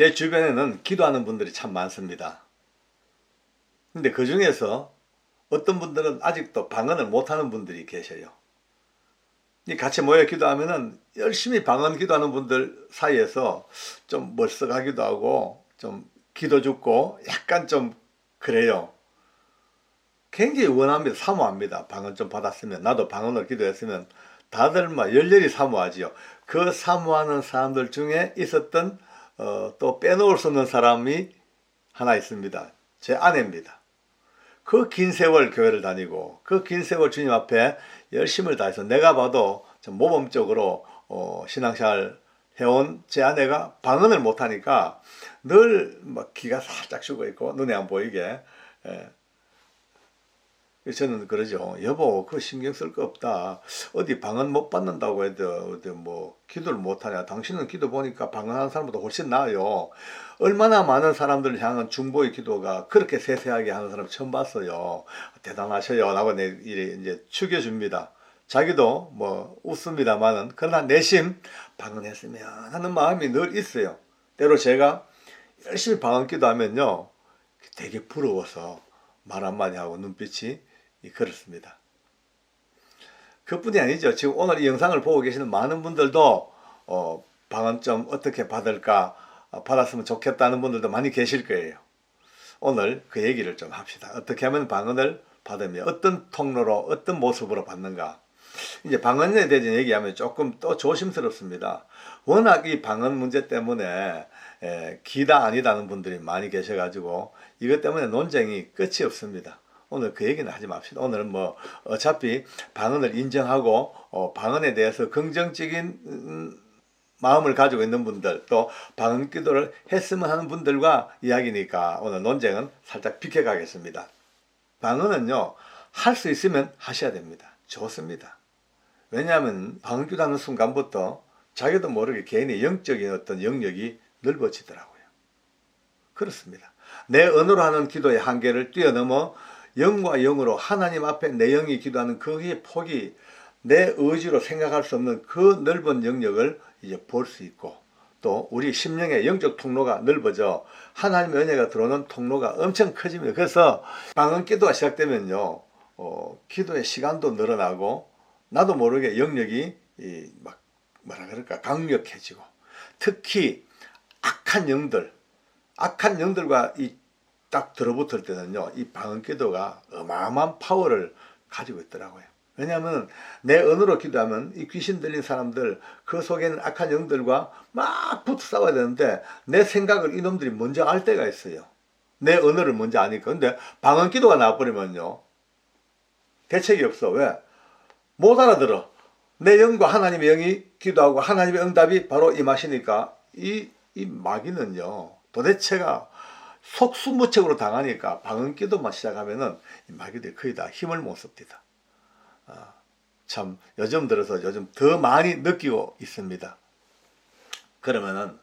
제 주변에는 기도하는 분들이 참 많습니다. 근데 그 중에서 어떤 분들은 아직도 방언을 못하는 분들이 계셔요. 이 같이 모여 기도하면은 열심히 방언 기도하는 분들 사이에서 좀 멀썩하기도 하고 좀 기도 죽고 약간 좀 그래요. 굉장히 원합니다. 사모합니다. 방언 좀 받았으면 나도 방언을 기도했으면 다들 막 열렬히 사모하지요. 그 사모하는 사람들 중에 있었던 어, 또 빼놓을 수 없는 사람이 하나 있습니다. 제 아내입니다. 그 긴 세월 교회를 다니고 그 긴 세월 주님 앞에 열심을 다해서 내가 봐도 좀 모범적으로 어, 신앙생활 해온 제 아내가 방언을 못하니까 늘막 기가 살짝 죽어 있고 눈에 안 보이게 예. 저는 그러죠. 여보, 그거 신경 쓸 거 없다. 어디 방언 못 받는다고 해도 어디 뭐 기도를 못 하냐. 당신은 기도 보니까 방언하는 사람보다 훨씬 나아요. 얼마나 많은 사람들을 향한 중보의 기도가 그렇게 세세하게 하는 사람 처음 봤어요. 대단하셔요. 라고 내 이제 축여줍니다. 자기도 뭐 웃습니다만은 그러나 내심 방언했으면 하는 마음이 늘 있어요. 때로 제가 열심히 방언 기도하면요. 되게 부러워서 말 한마디 하고 눈빛이 그렇습니다. 그뿐이 아니죠. 지금 오늘 이 영상을 보고 계시는 많은 분들도 어, 좀 어떻게 받을까 어, 받았으면 좋겠다는 분들도 많이 계실 거예요. 오늘 그 얘기를 좀 합시다. 어떻게 하면 방언을 받으며 어떤 통로로 어떤 모습으로 받는가. 이제 방언에 대해서 얘기하면 조금 또 조심스럽습니다. 워낙 이 방언 문제 때문에 에, 기다 아니다는 분들이 많이 계셔가지고 이것 때문에 논쟁이 끝이 없습니다. 오늘 그 얘기는 하지 맙시다. 오늘은 뭐 어차피 방언을 인정하고 어, 방언에 대해서 긍정적인 음, 마음을 가지고 있는 분들 또 방언 기도를 했으면 하는 분들과 이야기니까 오늘 논쟁은 살짝 비켜가겠습니다. 방언은요 할 수 있으면 하셔야 됩니다. 좋습니다. 왜냐하면 방언 기도하는 순간부터 자기도 모르게 개인의 영적인 어떤 영역이 넓어지더라고요. 그렇습니다. 내 언어로 하는 기도의 한계를 뛰어넘어 영과 영으로 하나님 앞에 내 영이 기도하는 그의 폭이 내 의지로 생각할 수 없는 그 넓은 영역을 이제 볼 수 있고 또 우리 심령의 영적 통로가 넓어져 하나님의 은혜가 들어오는 통로가 엄청 커집니다. 그래서 방언 기도가 시작되면요, 어, 기도의 시간도 늘어나고 나도 모르게 영역이 이, 막 뭐라 그럴까 강력해지고 특히 악한 영들, 악한 영들과 이 딱 들어붙을 때는요, 이 방언 기도가 어마어마한 파워를 가지고 있더라고요. 왜냐하면 내 언어로 기도하면 이 귀신 들린 사람들 그 속에는 악한 영들과 막 붙어 싸워야 되는데 내 생각을 이놈들이 먼저 알 때가 있어요. 내 언어를 먼저 아니까. 근데 방언 기도가 나와버리면요. 대책이 없어. 왜? 못 알아들어. 내 영과 하나님의 영이 기도하고 하나님의 응답이 바로 임하시니까 이, 이 마귀는요. 도대체가 속수무책으로 당하니까 방언 기도만 시작하면은 이 마귀들이 거의 다 힘을 못 씁니다. 아, 참 요즘 들어서 요즘 더 많이 느끼고 있습니다. 그러면은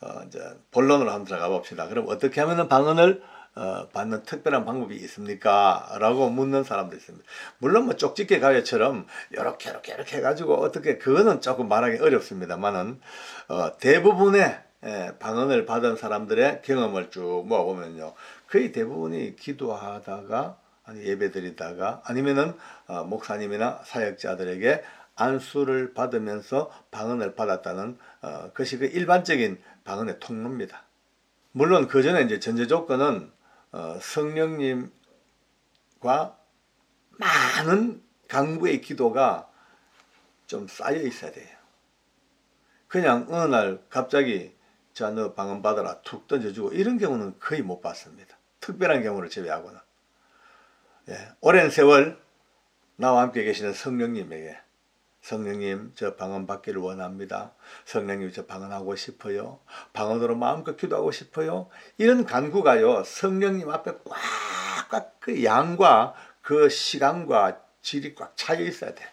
어, 이제 본론으로 한번 들어가 봅시다. 그럼 어떻게 하면은 방언을 어, 받는 특별한 방법이 있습니까? 라고 묻는 사람도 있습니다. 물론 뭐 쪽집게 가위처럼 이렇게 이렇게 이렇게 해가지고 어떻게 그거는 조금 말하기 어렵습니다만은 어, 대부분의 예, 방언을 받은 사람들의 경험을 쭉 모아보면요. 거의 대부분이 기도하다가 아니 예배 드리다가 아니면은 어, 목사님이나 사역자들에게 안수를 받으면서 방언을 받았다는 어, 것이 그 일반적인 방언의 통로입니다. 물론 그 전에 이제 전제 조건은 어, 성령님과 많은 강구의 기도가 좀 쌓여 있어야 돼요. 그냥 어느 날 갑자기 자, 너 방언 받아라. 툭 던져주고. 이런 경우는 거의 못 봤습니다. 특별한 경우를 제외하고는. 예, 오랜 세월 나와 함께 계시는 성령님에게 성령님 저 방언 받기를 원합니다. 성령님 저 방언하고 싶어요. 방언으로 마음껏 기도하고 싶어요. 이런 간구가요. 성령님 앞에 꽉꽉 그 양과 그 시간과 질이 꽉 차여 있어야 돼.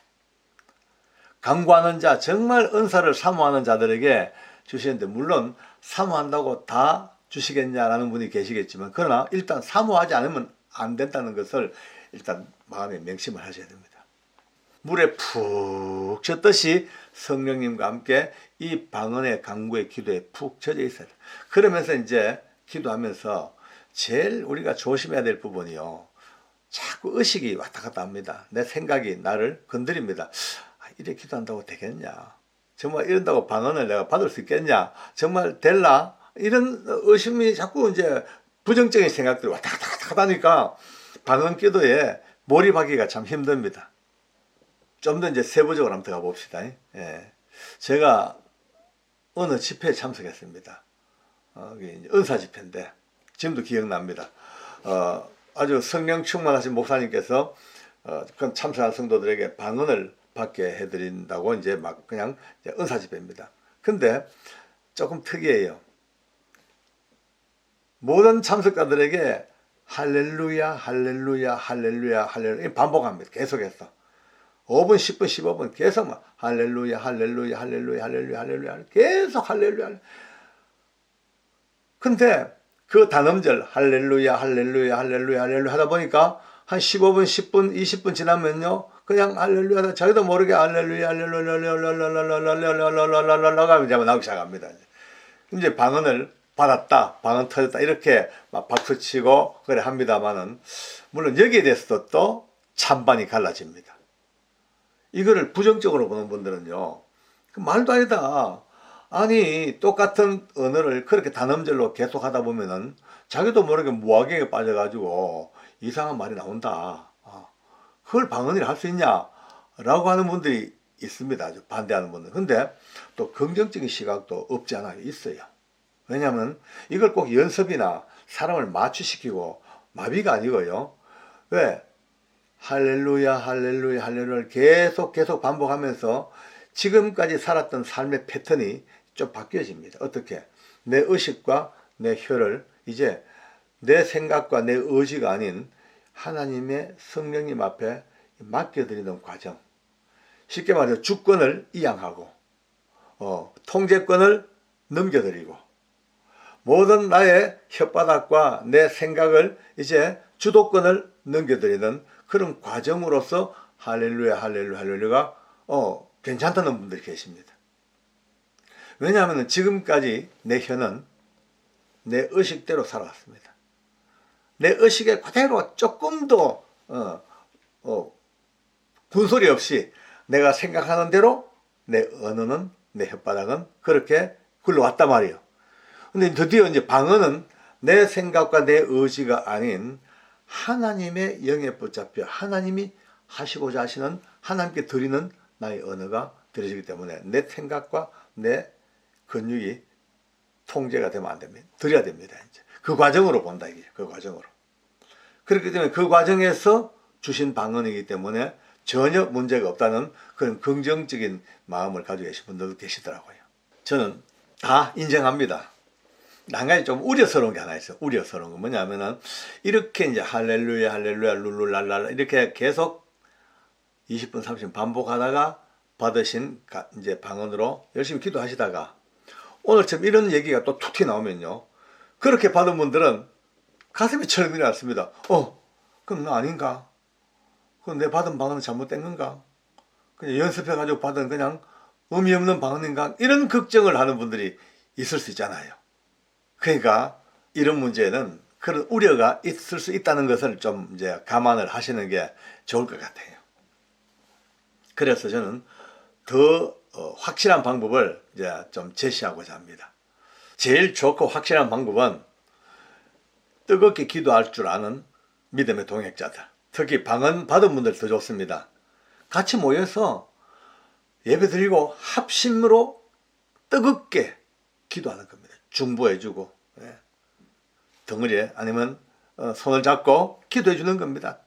간구하는 자 정말 은사를 사모하는 자들에게 주시는데 물론 사모한다고 다 주시겠냐라는 분이 계시겠지만 그러나 일단 사모하지 않으면 안 된다는 것을 일단 마음에 명심을 하셔야 됩니다. 물에 푹 젖듯이 성령님과 함께 이 방언의 강구의 기도에 푹 젖어 있어야 돼. 그러면서 이제 기도하면서 제일 우리가 조심해야 될 부분이요. 자꾸 의식이 왔다 갔다 합니다. 내 생각이 나를 건드립니다. 아, 이래 기도한다고 되겠냐? 정말 이런다고 방언을 내가 받을 수 있겠냐? 정말 될라? 이런 의심이 자꾸 이제 부정적인 생각들이 왔다 갔다 갔다 하니까 방언 기도에 몰입하기가 참 힘듭니다. 좀 더 이제 세부적으로 한번 들어가 봅시다. 예. 제가 어느 집회에 참석했습니다. 어, 은사 집회인데 지금도 기억납니다. 어, 아주 성령 충만하신 목사님께서 어, 그 참석한 성도들에게 방언을 받게 해드린다고 이제 막 그냥 이제 은사 집회입니다. 근데 조금 특이해요. 모든 참석자들에게 할렐루야, 할렐루야, 할렐루야, 할렐루야 반복합니다. 계속해서. 5분, 10분, 15분 계속 막 할렐루야, 할렐루야, 할렐루야, 할렐루야, 할렐루야 계속. 할렐루야. 근데 그 단음절 할렐루야, 할렐루야, 할렐루야, 할렐루야 하다 보니까 한 15분, 10분, 20분 지나면요. 그냥 할렐루야 하다 자기도 모르게 할렐루야, 할렐루야, 할렐루야, 하면 이제 나오기 시작합니다. 이제 방언을 받았다, 방언 터졌다 이렇게 막 박수 치고 그래 합니다만은 물론 여기에 대해서도 또 찬반이 갈라집니다. 이거를 부정적으로 보는 분들은요. 그 말도 아니다. 아니 똑같은 언어를 그렇게 단음절로 계속 하다 보면은 자기도 모르게 무화경에 빠져가지고 이상한 말이 나온다. 아, 그걸 방언이라 할 수 있냐? 라고 하는 분들이 있습니다. 아주 반대하는 분들. 근데 또 긍정적인 시각도 없지 않아 있어요. 왜냐하면 이걸 꼭 연습이나 사람을 마취시키고 마비가 아니고요. 왜? 할렐루야, 할렐루야, 할렐루야를 계속 계속 반복하면서 지금까지 살았던 삶의 패턴이 좀 바뀌어집니다. 어떻게? 내 의식과 내 혀를 이제 내 생각과 내 의지가 아닌 하나님의 성령님 앞에 맡겨드리는 과정. 쉽게 말해서 주권을 이양하고, 어, 통제권을 넘겨드리고, 모든 나의 혓바닥과 내 생각을 이제 주도권을 넘겨드리는 그런 과정으로서 할렐루야, 할렐루야, 할렐루야가 어, 괜찮다는 분들이 계십니다. 왜냐하면 지금까지 내 혀는 내 의식대로 살아왔습니다. 내 의식에 그대로 조금 더 어, 어, 군소리 없이 내가 생각하는 대로 내 언어는 내 혓바닥은 그렇게 굴러왔단 말이에요. 근데 드디어 이제 방언은 내 생각과 내 의지가 아닌 하나님의 영에 붙잡혀 하나님이 하시고자 하시는 하나님께 드리는 나의 언어가 드려지기 때문에 내 생각과 내 근육이 통제가 되면 안 됩니다. 드려야 됩니다. 이제 그 과정으로 본다 이게 그 과정으로. 그렇기 때문에 그 과정에서 주신 방언이기 때문에 전혀 문제가 없다는 그런 긍정적인 마음을 가지고 계신 분들도 계시더라고요. 저는 다 인정합니다. 한 가지 좀 우려스러운 게 하나 있어요. 우려스러운 건 뭐냐면은 이렇게 이제 할렐루야 할렐루야 룰루랄라 이렇게 계속 20분 30분 반복하다가 받으신 이제 방언으로 열심히 기도하시다가 오늘처럼 이런 얘기가 또 툭 튀나오면요. 그렇게 받은 분들은 가슴이 철 내려왔습니다. 어, 그럼 나 아닌가? 그럼 내 받은 방언은 잘못된 건가? 그냥 연습해가지고 받은 그냥 의미 없는 방언인가? 이런 걱정을 하는 분들이 있을 수 있잖아요. 그러니까 이런 문제는 그런 우려가 있을 수 있다는 것을 좀 이제 감안을 하시는 게 좋을 것 같아요. 그래서 저는 더 어, 확실한 방법을 이제 좀 제시하고자 합니다. 제일 좋고 확실한 방법은 뜨겁게 기도할 줄 아는 믿음의 동역자들. 특히 방언 받은 분들 더 좋습니다. 같이 모여서 예배 드리고 합심으로 뜨겁게 기도하는 겁니다. 중보해주고 예. 덩어리에 아니면 어, 손을 잡고 기도해 주는 겁니다.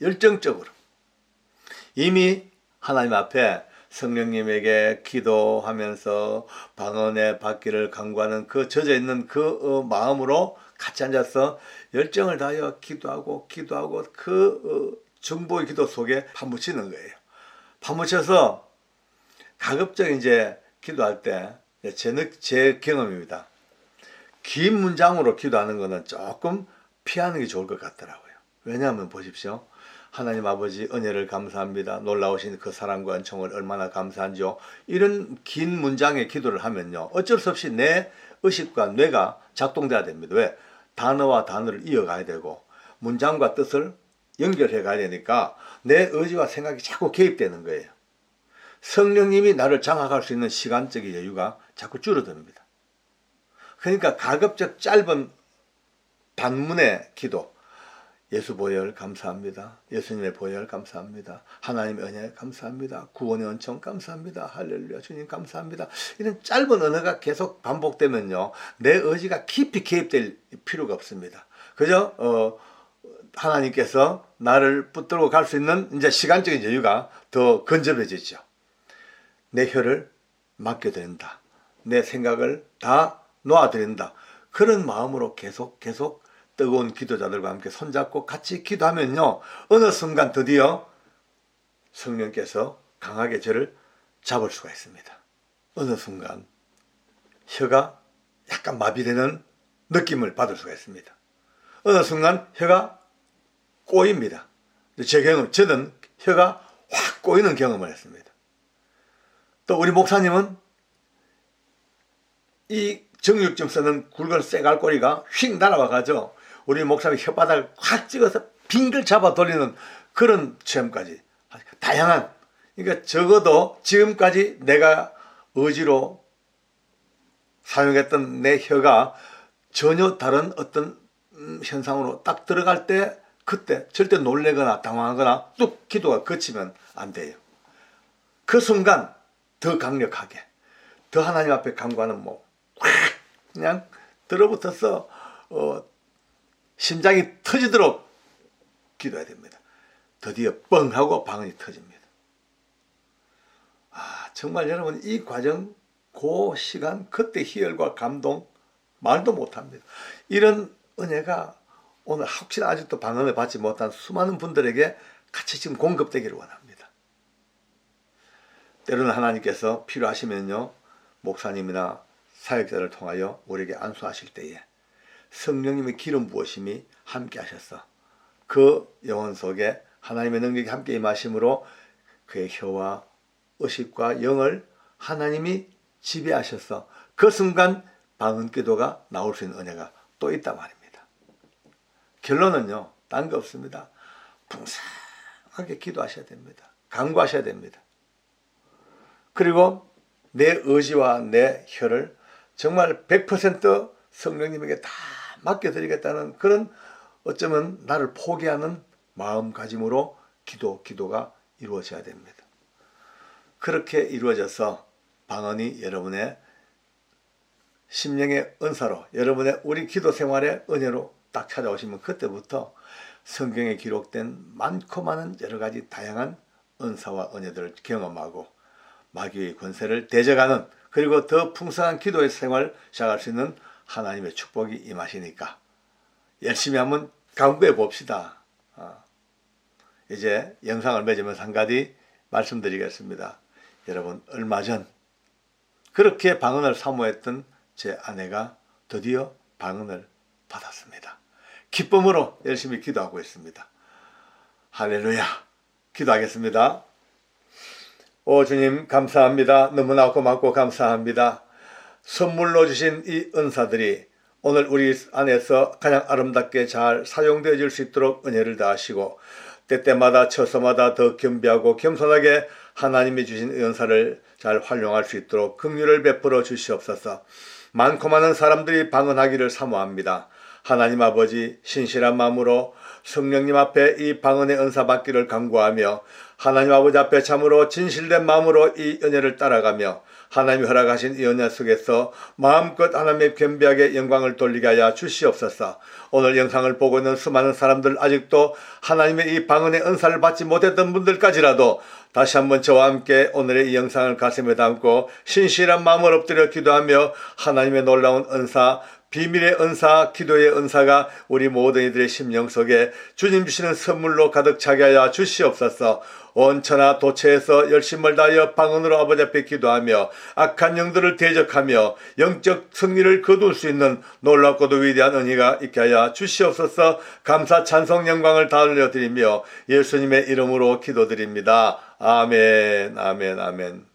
열정적으로 이미 하나님 앞에 성령님에게 기도하면서 방언의 받기를 강구하는 그 젖어 있는 그 어, 마음으로 같이 앉아서 열정을 다하여 기도하고 기도하고 그 어, 중보의 기도 속에 파묻히는 거예요. 파묻혀서 가급적 이제 기도할 때 제, 제 경험입니다. 긴 문장으로 기도하는 것은 조금 피하는 게 좋을 것 같더라고요. 왜냐하면 보십시오. 하나님 아버지 은혜를 감사합니다. 놀라우신 그 사랑과 은총을 얼마나 감사한지요. 이런 긴 문장의 기도를 하면요. 어쩔 수 없이 내 의식과 뇌가 작동돼야 됩니다. 왜? 단어와 단어를 이어가야 되고 문장과 뜻을 연결해 가야 되니까 내 의지와 생각이 자꾸 개입되는 거예요. 성령님이 나를 장악할 수 있는 시간적인 여유가 자꾸 줄어듭니다. 그러니까 가급적 짧은 반문의 기도, 예수 보혈 감사합니다. 예수님의 보혈 감사합니다. 하나님의 은혜 감사합니다. 구원의 은총 감사합니다. 할렐루야 주님 감사합니다. 이런 짧은 언어가 계속 반복되면요. 내 의지가 깊이 개입될 필요가 없습니다. 그저 어 하나님께서 나를 붙들고 갈 수 있는 이제 시간적인 여유가 더 건전해지죠. 내 혀를 맡겨드린다. 내 생각을 다 놓아드린다. 그런 마음으로 계속 계속 뜨거운 기도자들과 함께 손잡고 같이 기도하면요. 어느 순간 드디어 성령께서 강하게 저를 잡을 수가 있습니다. 어느 순간 혀가 약간 마비되는 느낌을 받을 수가 있습니다. 어느 순간 혀가 꼬입니다. 제 경험, 저는 혀가 확 꼬이는 경험을 했습니다. 또 우리 목사님은 이 정육점 쓰는 굵은 쇠갈고리가 휙 날아와가지고 우리 목사님 혓바닥을 확 찍어서 빙글 잡아 돌리는 그런 체험까지 다양한 그러니까 적어도 지금까지 내가 의지로 사용했던 내 혀가 전혀 다른 어떤 음, 현상으로 딱 들어갈 때 그때 절대 놀래거나 당황하거나 뚝 기도가 거치면 안 돼요. 그 순간 더 강력하게 더 하나님 앞에 간구하는 뭐 그냥 들어붙어서 어, 심장이 터지도록 기도해야 됩니다. 드디어 뻥 하고 방언이 터집니다. 아 정말 여러분 이 과정 그 시간 그때 희열과 감동 말도 못합니다. 이런 은혜가 오늘 혹시나 아직도 방언을 받지 못한 수많은 분들에게 같이 지금 공급되기를 원합니다. 때로는 하나님께서 필요하시면요 목사님이나 사역자를 통하여 우리에게 안수하실 때에 성령님의 기름 부으심이 함께 하셔서 그 영혼 속에 하나님의 능력이 함께 임하심으로 그의 혀와 의식과 영을 하나님이 지배하셔서 그 순간 방언 기도가 나올 수 있는 은혜가 또 있단 말입니다. 결론은요, 딴 거 없습니다. 풍성하게 기도하셔야 됩니다. 간구하셔야 됩니다. 그리고 내 의지와 내 혀를 정말 100% 성령님에게 다 맡겨드리겠다는 그런 어쩌면 나를 포기하는 마음가짐으로 기도, 기도가 이루어져야 됩니다. 그렇게 이루어져서 방언이 여러분의 심령의 은사로, 여러분의 우리 기도 생활의 은혜로 딱 찾아오시면 그때부터 성경에 기록된 많고 많은 여러 가지 다양한 은사와 은혜들을 경험하고 마귀의 권세를 대적하는 그리고 더 풍성한 기도의 생활을 시작할 수 있는 하나님의 축복이 임하시니까 열심히 한번 강구해 봅시다. 어. 이제 영상을 맺으면서 한 가지 말씀드리겠습니다. 여러분 얼마 전 그렇게 방언을 사모했던 제 아내가 드디어 방언을 받았습니다. 기쁨으로 열심히 기도하고 있습니다. 할렐루야. 기도하겠습니다. 오 주님 감사합니다. 너무나 고맙고 감사합니다. 선물로 주신 이 은사들이 오늘 우리 안에서 가장 아름답게 잘 사용되어질 수 있도록 은혜를 다하시고 때때마다 처소마다 더 겸비하고 겸손하게 하나님이 주신 은사를 잘 활용할 수 있도록 긍휼을 베풀어 주시옵소서. 많고 많은 사람들이 방언하기를 사모합니다. 하나님 아버지 신실한 마음으로 성령님 앞에 이 방언의 은사 받기를 간구하며 하나님 아버지 앞에 참으로 진실된 마음으로 이 은혜를 따라가며 하나님이 허락하신 이 은혜 속에서 마음껏 하나님의 겸비하게 영광을 돌리게 하여 주시옵소서. 오늘 영상을 보고 있는 수많은 사람들 아직도 하나님의 이 방언의 은사를 받지 못했던 분들까지라도 다시 한번 저와 함께 오늘의 이 영상을 가슴에 담고 신실한 마음을 엎드려 기도하며 하나님의 놀라운 은사 비밀의 은사, 기도의 은사가 우리 모든 이들의 심령 속에 주님 주시는 선물로 가득 차게 하여 주시옵소서. 원천하 도처에서 열심을 다하여 방언으로 아버지 앞에 기도하며 악한 영들을 대적하며 영적 승리를 거둘 수 있는 놀랍고도 위대한 은혜가 있게 하여 주시옵소서. 감사 찬송 영광을 다 올려드리며 예수님의 이름으로 기도드립니다. 아멘, 아멘, 아멘.